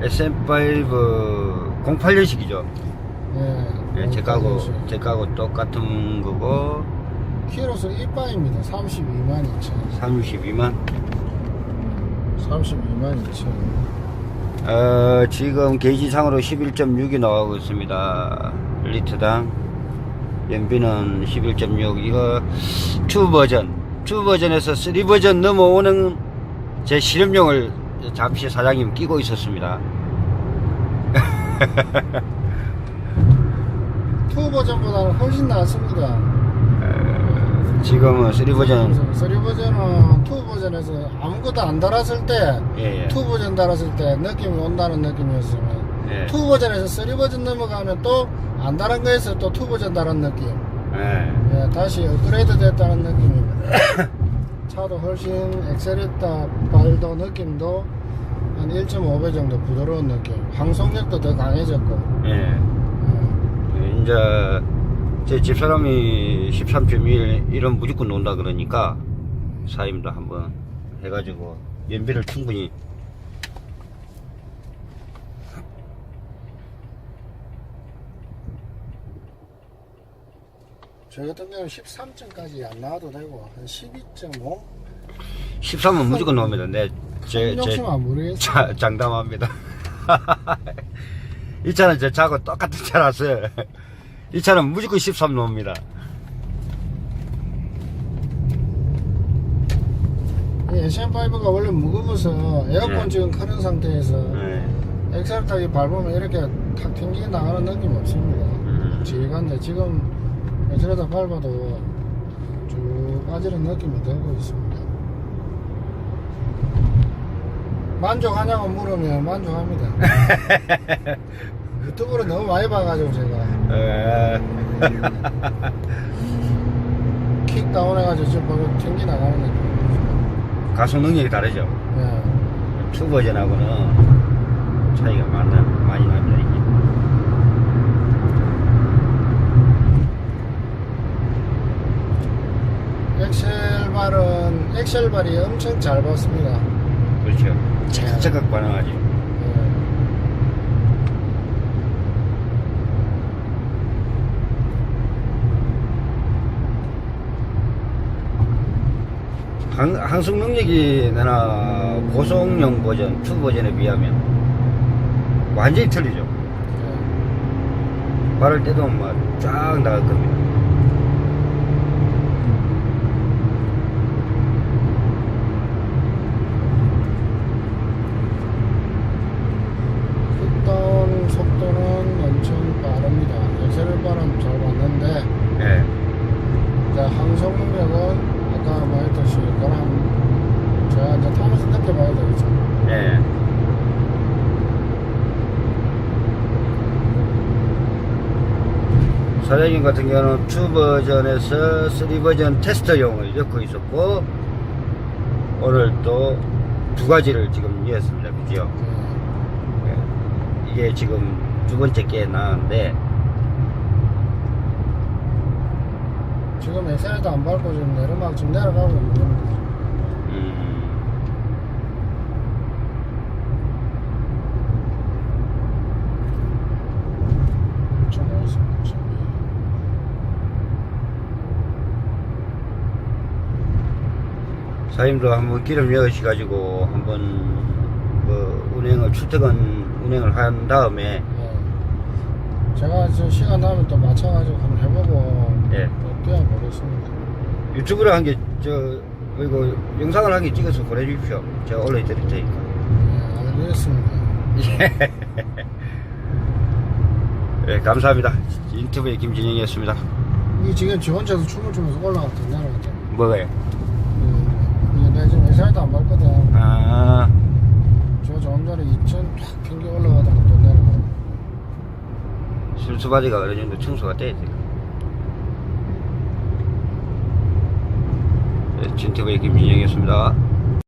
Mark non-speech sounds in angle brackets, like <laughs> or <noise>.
SM5 08년식이죠. 예. 예, 제 까고 제 까고 똑같은 거고 키로수 이빠입니다. 32만 2천. 32만. 32만 2천. 어, 지금 게이지상으로 11.6이 나오고 있습니다. 리터당. 연비는 11.6. 이거 2 버전. 2 버전에서 3 버전 넘어오는 제 실험용을 잠시 사장님 끼고 있었습니다. <laughs> 투 버전보다는 훨씬 낫습니다. 어, 지금은 3 버전. 3 버전은 투 버전에서 아무것도 안 달았을 때, 예, 예. 투 버전 달았을 때 느낌이 온다는 느낌이었으면, 예. 투 버전에서 3 버전 넘어가면 또안 달은 거에서 또투 버전 달은 느낌. 예. 예, 다시 업그레이드 됐다는 느낌입니다. <coughs> 차도 훨씬 엑셀했다 발도 느낌도 한 1.5배 정도 부드러운 느낌. 항속력도 더 강해졌고. 예. 예. 이제 제 집사람이 13.1 이런 무조건 논다 그러니까 사임도 한번 해가지고 연비를 충분히 저 같은 경우는 13점까지 안 나와도 되고 한 12.5? 13은 무조건 나옵니다. 내, 제, 제 욕심 안 모르겠어. 자, 장담합니다. <laughs> 이 차는 제 차하고 똑같은 차라서 이 차는 무조건 13 나옵니다. SM5가 원래 무거워서 에어컨 네. 지금 켜는 상태에서 네. 엑셀 타기 밟으면 이렇게 탁 튕기게 나가는 느낌 없습니다. 음. 지휘관데 지금 엑셀에다 밟아도 쭉 빠지는 느낌이 들고 있습니다. 만족하냐고 물으면 만족합니다. <laughs> 유튜브로 너무 많이 봐가지고 제가 에, <laughs> 킥 다운해가지고 지금 보면 튕기 나가는 느낌. 가속 능력이 다르죠. 예. 투 버전하고는 차이가 많이 납니다. 이게. 엑셀 발은 엑셀 발이 엄청 잘 봤습니다. 그렇죠. 착착 반응하지. 예. 항, 항속 능력이 나나 고속용 버전, 투 버전에 비하면 완전히 틀리죠. 예. 바를 때도 막 쫙 나갈 겁니다. 킥다운 속도는 엄청 빠릅니다. 엑셀발은 잘 봤는데 예. 이제 항속 능력은 아까 말했듯이 그럼 제가 이제 타면서 느껴봐야 되겠죠. 예. 사장님 같은 경우는 2 버전에서 3 버전 테스터용을 넣고 있었고 오늘 또 두 가지를 지금 이었습니다. 그죠? 예. 예. 이게 지금 두 번째 게 나왔는데 지금 엑셀에도 안 밟고 지금 내리막 지금 내려가고 있는 겁니다. 음. 사장님도 한번 기름 넣으셔가지고 한번 그 운행을 출퇴근 운행을 한 다음에 예. 제가 저 시간 나면 또 맞춰가지고 한번 해보고 예. 또 뛰어보겠습니다. 유튜브를 한 게 저 이거 영상을 한 개 찍어서 보내주십시오. 제가 올려드릴 테니까. 예, 알겠습니다. <laughs> 예, 감사합니다. 인터뷰의 김진영이었습니다. 이 지금 지 혼자서 춤을 추면서 올라갔다 내려갔다. 뭐가요? 예, 내가 지금 엑셀도 안 밟거든. 아, 저 조금 전에 2천 탁 튕겨 올라가다가 또 내려가고. 순수바디가 어느 정도 청소가 돼야 돼요. 예, 진터뷰의 김진영이었습니다.